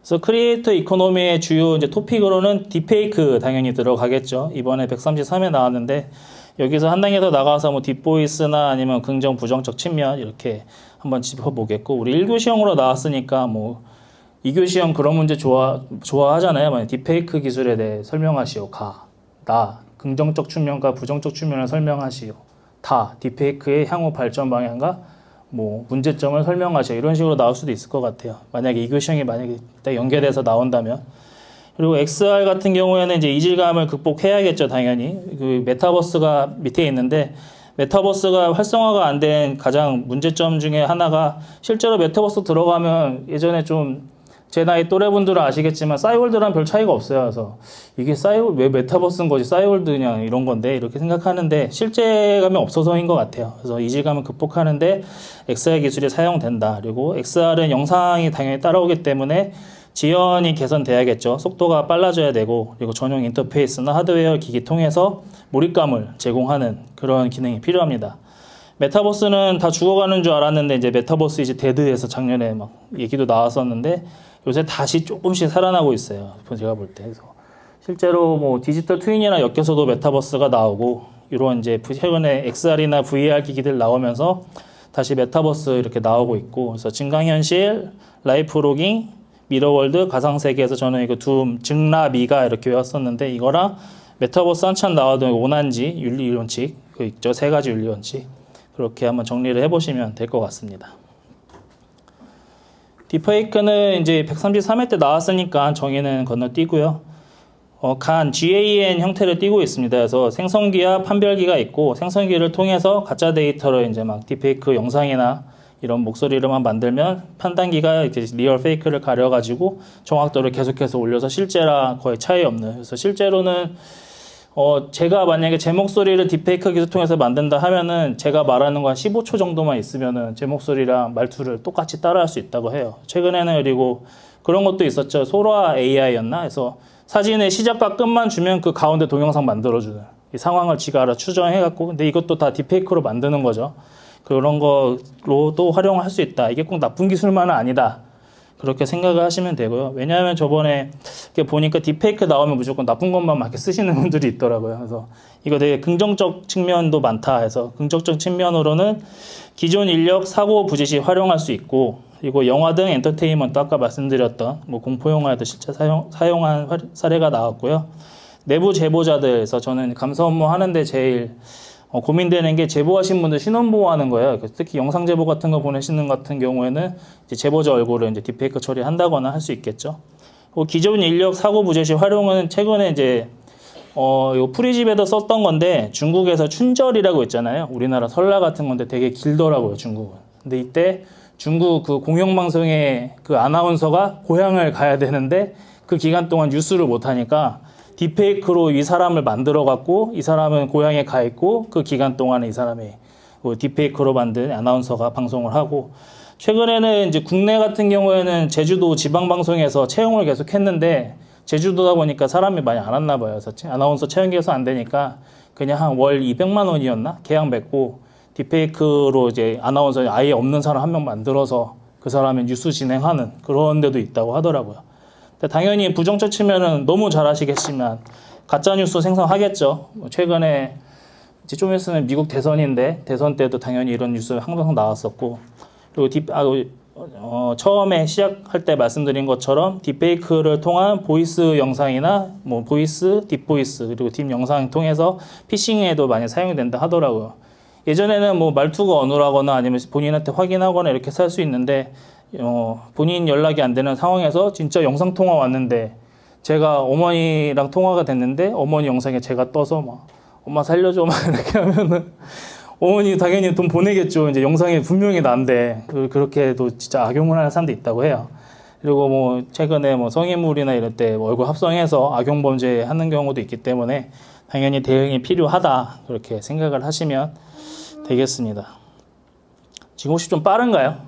그래서 크리에이터 이코노미의 주요 이제 토픽으로는 딥페이크 당연히 들어가겠죠. 이번에 133에 나왔는데 여기서 한 단계 더 나가서 뭐 딥보이스나 아니면 긍정 부정적 측면 이렇게 한번 짚어보겠고 우리 1교시형으로 나왔으니까 뭐 2교시형 그런 문제 좋아 좋아하잖아요. 만약 딥페이크 기술에 대해 설명하시오. 가. 나. 긍정적 측면과 부정적 측면을 설명하시오. 다. 딥페이크의 향후 발전 방향과 뭐 문제점을 설명하시오. 이런 식으로 나올 수도 있을 것 같아요. 만약에 2교시형이 만약에 딱 연계돼서 나온다면 그리고 XR 같은 경우에는 이제 이질감을 극복해야겠죠, 당연히. 그 메타버스가 밑에 있는데 메타버스가 활성화가 안 된 가장 문제점 중에 하나가 실제로 메타버스 들어가면 예전에 좀 제 나이 또래분들은 아시겠지만 싸이월드랑 별 차이가 없어요. 그래서 이게 싸이월 왜 메타버스인 거지 싸이월드 그냥 이런 건데 이렇게 생각하는데 실제감이 없어서인 것 같아요. 그래서 이질감을 극복하는데 XR 기술이 사용된다. 그리고 XR은 영상이 당연히 따라오기 때문에 지연이 개선돼야겠죠. 속도가 빨라져야 되고 그리고 전용 인터페이스나 하드웨어 기기 통해서 몰입감을 제공하는 그런 기능이 필요합니다. 메타버스는 다 죽어가는 줄 알았는데 이제 메타버스 이제 데드에서 작년에 막 얘기도 나왔었는데 요새 다시 조금씩 살아나고 있어요. 제가 볼 때. 그래서 실제로 뭐 디지털 트윈이나 엮여서도 메타버스가 나오고 이런 이제 최근에 XR이나 VR 기기들 나오면서 다시 메타버스 이렇게 나오고 있고 그래서 증강현실, 라이프 로깅, 미러월드, 가상세계에서 저는 이거 두 증라미가 이렇게 외웠었는데 이거랑 메타버스 한참 나와도 오난지 윤리원칙 그 있죠 세 가지 윤리원칙 그렇게 한번 정리를 해보시면 될 것 같습니다. 딥페이크는 이제 133회 때 나왔으니까 정의는 건너뛰고요. 어, 간 GAN 형태를 띠고 있습니다. 그래서 생성기와 판별기가 있고 생성기를 통해서 가짜 데이터를 이제 막 딥페이크 영상이나 이런 목소리를만 만들면 판단기가 이렇게 리얼 페이크를 가려가지고 정확도를 계속해서 올려서 실제랑 거의 차이 없는. 그래서 실제로는 어, 제가 만약에 제 목소리를 딥페이크 기술 통해서 만든다 하면은 제가 말하는 거 한 15초 정도만 있으면은 제 목소리랑 말투를 똑같이 따라할 수 있다고 해요. 최근에는 그리고 그런 것도 있었죠. 소라 AI였나? 해서 사진의 시작과 끝만 주면 그 가운데 동영상 만들어주는 이 상황을 지가 알아 추정해갖고 근데 이것도 다 딥페이크로 만드는 거죠. 그런 거로도 활용할 수 있다. 이게 꼭 나쁜 기술만은 아니다. 그렇게 생각을 하시면 되고요. 왜냐하면 저번에 보니까 딥페이크 나오면 무조건 나쁜 것만 막 이렇게 쓰시는 분들이 있더라고요. 그래서 이거 되게 긍정적 측면도 많다 해서 긍정적 측면으로는 기존 인력 사고 부지시 활용할 수 있고 그리고 영화 등 엔터테인먼트 아까 말씀드렸던 뭐 공포 영화에도 실제 사용 사용한 화- 사례가 나왔고요. 내부 제보자들에서 저는 감사 업무 하는데 제일 어, 고민되는 게 제보하신 분들 신원 보호 하는 거예요. 특히 영상 제보 같은 거 보내시는 같은 경우에는 제보자 얼굴을 이제 딥페이크 처리한다거나 할 수 있겠죠. 그리고 기존 인력 사고 부재시 활용은 최근에 이제 어, 요 프리집에도 썼던 건데 중국에서 춘절이라고 있잖아요. 우리나라 설날 같은 건데 되게 길더라고요, 중국은. 근데 이때 중국 그 공영방송의 그 아나운서가 고향을 가야 되는데 그 기간 동안 뉴스를 못 하니까 딥페이크로 이 사람을 만들어 갖고 이 사람은 고향에 가 있고 그 기간 동안에 이 사람이 그 딥페이크로 만든 아나운서가 방송을 하고 최근에는 이제 국내 같은 경우에는 제주도 지방 방송에서 채용을 계속 했는데 제주도다 보니까 사람이 많이 안 왔나 봐요. 그래서 아나운서 채용 계속 안 되니까 그냥 한 월 200만 원이었나 계약 맺고 딥페이크로 이제 아나운서 아예 없는 사람 한 명 만들어서 그 사람이 뉴스 진행하는 그런 데도 있다고 하더라고요. 당연히 부정적 측면은 너무 잘하시겠지만 가짜 뉴스 생성하겠죠. 뭐 최근에 이제 좀 있으면 미국 대선인데 대선 때도 당연히 이런 뉴스 항상 나왔었고 그리고 딥, 아, 어, 처음에 시작할 때 말씀드린 것처럼 딥페이크를 통한 보이스 영상이나 뭐 보이스, 딥보이스 그리고 딥 영상 통해서 피싱에도 많이 사용이 된다 하더라고요. 예전에는 뭐 말투가 어눌하거나 아니면 본인한테 확인하거나 이렇게 살 수 있는데 어, 본인 연락이 안 되는 상황에서 진짜 영상 통화 왔는데 제가 어머니랑 통화가 됐는데 어머니 영상에 제가 떠서 막 엄마 살려줘 막 이렇게 하면은 어머니 당연히 돈 보내겠죠. 이제 영상에 분명히 난데 그- 그렇게도 진짜 악용을 하는 사람도 있다고 해요. 그리고 뭐 최근에 뭐 성인물이나 이럴 때 얼굴 합성해서 악용 범죄 하는 경우도 있기 때문에 당연히 대응이 필요하다 그렇게 생각을 하시면 되겠습니다. 지금 혹시 좀 빠른가요?